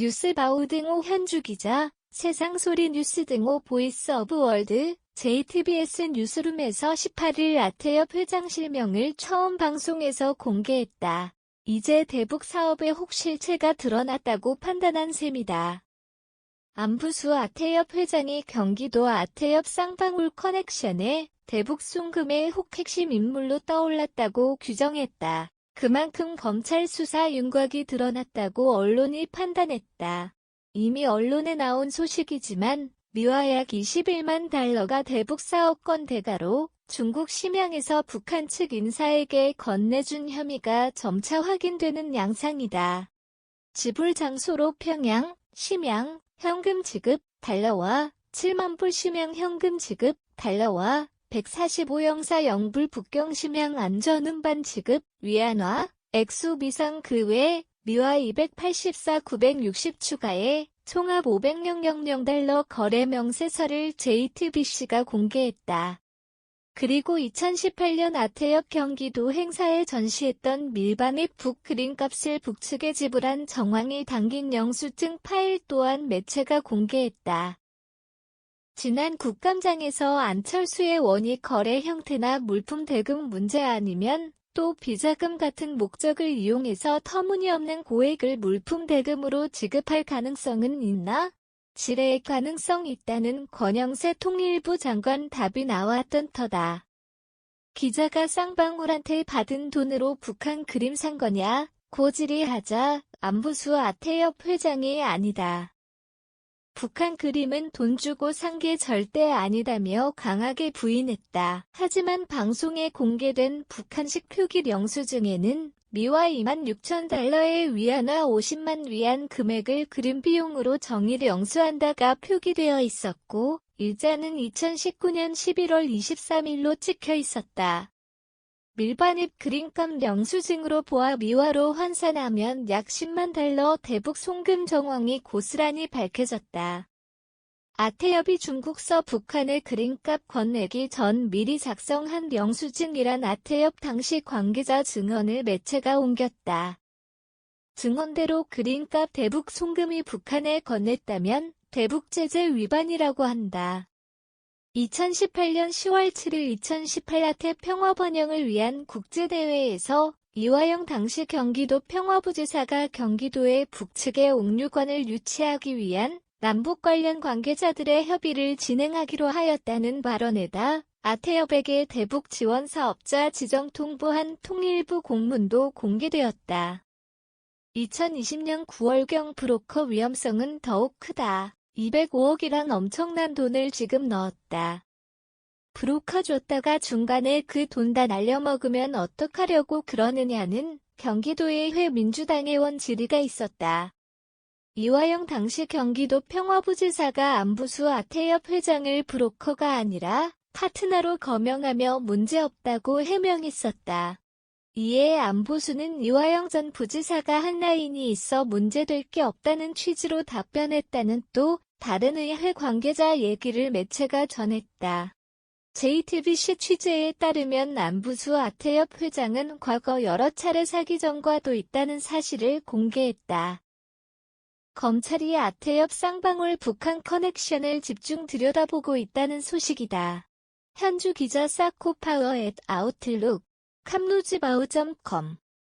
뉴스바우 등호 현주 기자, 세상소리 뉴스 등호 보이스 오브 월드, JTBS 뉴스룸에서 18일 아태엽 회장 실명을 처음 방송에서 공개했다. 이제 대북 사업의 혹실체가 드러났다고 판단한 셈이다. 안부수 아태엽 회장이 경기도 아태엽 쌍방울 커넥션에 대북 송금의 혹 핵심 인물로 떠올랐다고 규정했다. 그만큼 검찰 수사 윤곽이 드러났다고 언론이 판단했다. 이미 언론에 나온 소식이지만 미화 약 21만 달러가 대북 사업권 대가로 중국 심양에서 북한 측 인사에게 건네준 혐의가 점차 확인되는 양상이다. 지불 장소로 평양, 심양, 현금 지급, 달러와 7만 불 심양 현금 지급, 달러와 145영사 영불 북경 심양 안전운반 지급, 위안화, 액수 비상 그 외 미화 284 960 추가에 총합 500명령달러 거래 명세서를 JTBC가 공개했다. 그리고 2018년 아태엽 경기도 행사에 전시했던 밀반입 북그린값을 북측에 지불한 정황이 담긴 영수증 파일 또한 매체가 공개했다. 지난 국감장에서 안철수의 원익 거래 형태나 물품 대금 문제 아니면 또 비자금 같은 목적을 이용해서 터무니없는 고액을 물품 대금으로 지급할 가능성은 있나? 지뢰의 가능성 있다는 권영세 통일부 장관 답이 나왔던 터다. 기자가 쌍방울한테 받은 돈으로 북한 그림 산 거냐? 고질이 하자 안부수 아태엽 회장이 아니다. 북한 그림은 돈 주고 산 게 절대 아니다며 강하게 부인했다. 하지만 방송에 공개된 북한식 표기 영수증에는 미화 2만 6천 달러의 위안화 50만 위안 금액을 그림 비용으로 정의를 영수한다가 표기되어 있었고, 일자는 2019년 11월 23일로 찍혀 있었다. 밀반입 그림감 영수증으로 보아 미화로 환산하면 약 10만 달러 대북 송금 정황이 고스란히 밝혀졌다. 아태엽이 중국서 북한의 그림값 건네기 전 미리 작성한 영수증이란 아태엽 당시 관계자 증언을 매체가 옮겼다. 증언대로 그림값 대북 송금이 북한에 건넸다면 대북 제재 위반이라고 한다. 2018년 10월 7일 2018 아태 평화 번영을 위한 국제대회에서 이화영 당시 경기도 평화부지사가 경기도의 북측의 옥류관을 유치하기 위한 남북 관련 관계자들의 협의를 진행하기로 하였다는 발언에다 아태엽에게 대북 지원 사업자 지정 통보한 통일부 공문도 공개되었다. 2020년 9월경 브로커 위험성은 더욱 크다. 205억이란 엄청난 돈을 지금 넣었다. 브로커 줬다가 중간에 그 돈 다 날려먹으면 어떡하려고 그러느냐는 경기도의 회 민주당 의 원 질의가 있었다. 이화영 당시 경기도 평화부지사가 안부수 아태엽 회장을 브로커가 아니라 파트너로 거명하며 문제없다고 해명했었다. 이에 안보수는 이화영 전 부지사가 한 라인이 있어 문제될 게 없다는 취지로 답변했다는 또 다른 의회 관계자 얘기를 매체가 전했다. JTBC 취재에 따르면 안부수 아태엽 회장은 과거 여러 차례 사기 전과도 있다는 사실을 공개했다. 검찰이 아태엽 쌍방울 북한 커넥션을 집중 들여다보고 있다는 소식이다. 현주 기자 사코파워 앳 아웃룩 캄루즈바우.com